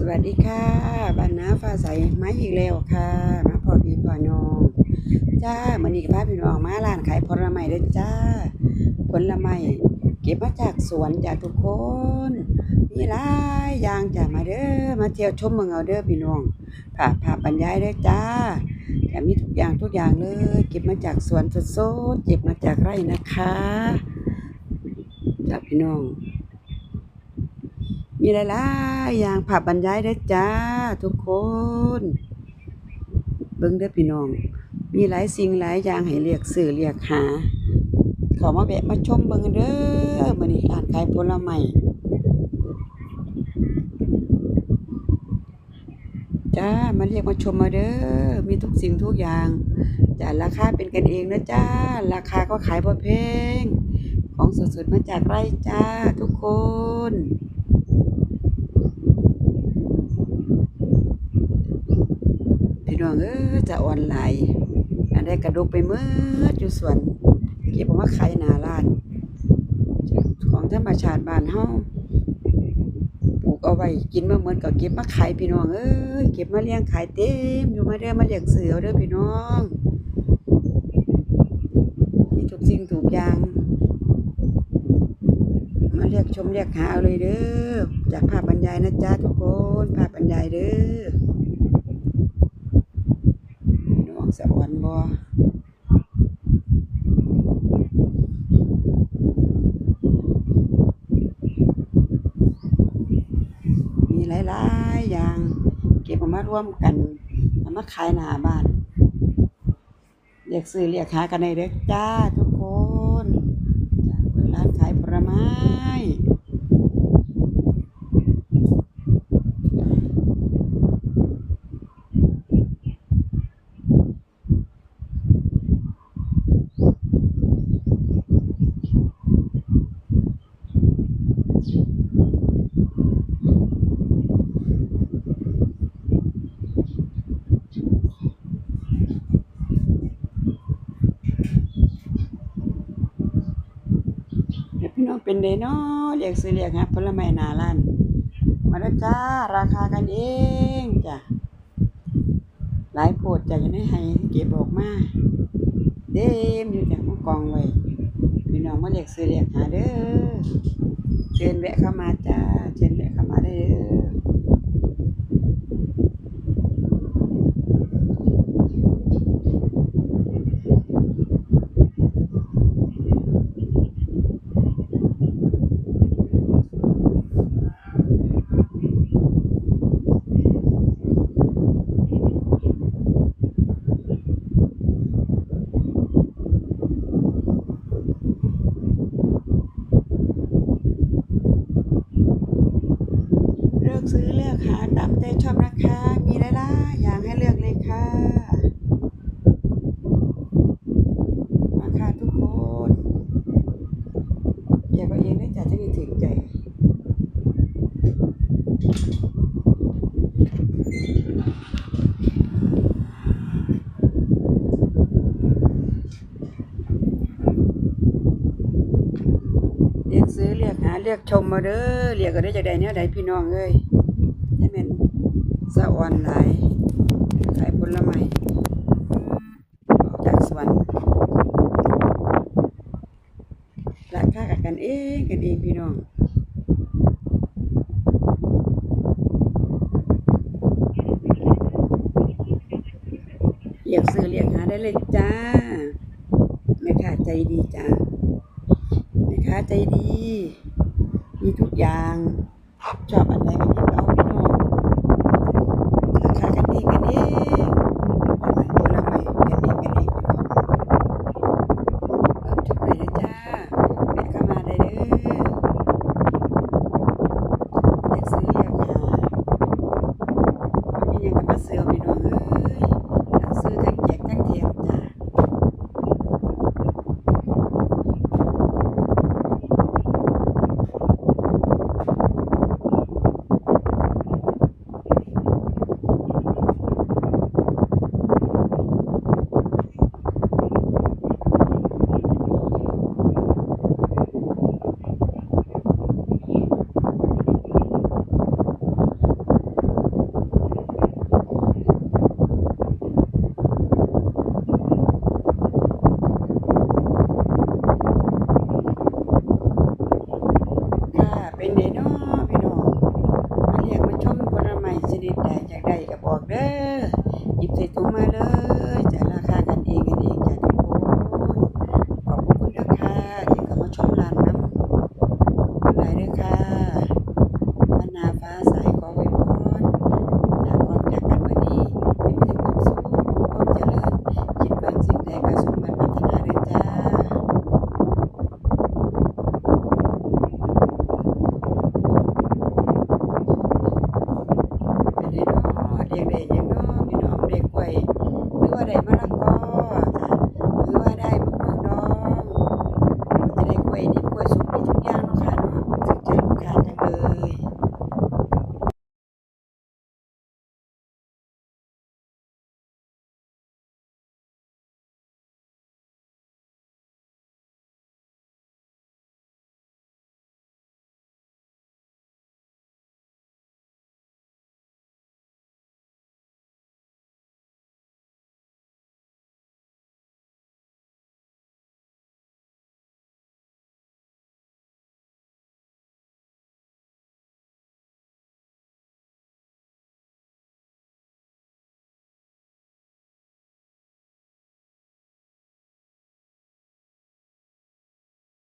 สวัสดีค่ะบ้านน้าฟ้าใสไม้อีกแล้วค่ะมาพอพี่พอน้องจ้ามันนี้กับพาพี่น้องมาร้านขายผลไม้เด้อจ้า ผลไม้เก็บมาจากสวนจากทุกคนมีหลายอย่างจ้ามาเด้อมาเที่ยวชมเมืองเอาเด้อพี่น้องผ่าผ่าบรรยายเด้อจ้าแต่มีทุกอย่างทุกอย่างเลย เก็บมาจากสวนสดๆเก็บมาจากไร่นะคะจ้าพี่น้อง มีหลายๆอย่างผับบรรยายได้จ้า ทุกคน เบิ่งเด้อพี่น้อง มีหลายสิ่งหลายอย่างให้เรียกซื้อเรียกหา ขอมาแวะมาชมเบิ่งเด้อมื้อนี้ร้านขายผลไม้จ้ามาเรียกมาชมมาเด้อ มีทุกสิ่งทุกอย่างจ้าราคาเป็นกันเองนะจ้า ราคาก็ขายบ่แพง ของสดๆมาจากไร่จ้าทุกคนพี่น้องเออจะออนไลน์อันใดกระดูกไปเมื่ออยู่ส่วนเก็บออกมาขายหน้าร้านของธรรมชาติบ้านเฮาปลูกเอาไว้กินมาเหมือนกับเก็บมาขายพี่น้องเอ้ยเก็บมาเลี้ยงขายเต็มอยู่มาเด้อมาเลี้ยงเสือเด้อพี่น้องมีทุกสิ่งทุกอย่าง ชมเรียกหาเอาเลยเด้อจากภาพบรรยายนะจ๊ะทุกคน ภาพบรรยายเด้อน้องสะอ่อนบ่มีหลายๆอย่าง เก็บเออกมาร่วมกันเอามาขายหน้าบ้านเรียกซื้อเรียกหากันได้เด้อจ้าทุกคนจาเปิดร้านขายผลไม้ เป็นเดนอเรียกซื้อเรียกฮะผลไม้นาลันมาแล้วจ้า ราคากันเองจ้ะหลายโพดจ้ะอยังไม่ให้เก็บออกมาเต็มอยู่จ้ะมากองไว้พี่น้องมาเรียกซื้อเรียกหาเด้อเชิญแวะเข้ามาจ้าเชิญแวะเข้ามาได้เด้อ เลือกซื้อเลือกหาตามใจชอบนะคะ มี หลายๆอย่างให้เลือกเลยค่ะ มาค่ะทุกคนอย่าไปเองได้จ้ะจะมีถึงใจเรียกซื้อเรียกหาเรียกชมมาเด้อเรียกก็ได้จากใดเนี่ยใดพี่น้องเอ้ยนี่เป็น สะออนหลายขายผลไม้ออกจากสวนราคากับกันเองกันเองพี่น้องเรียกซื้อเรียกหาได้เลยจ้าแม่ค้าใจดีจ้าแม่ค้าใจดี มีทุกอย่าง ชอบอันใดก็หยิบเอ fuera.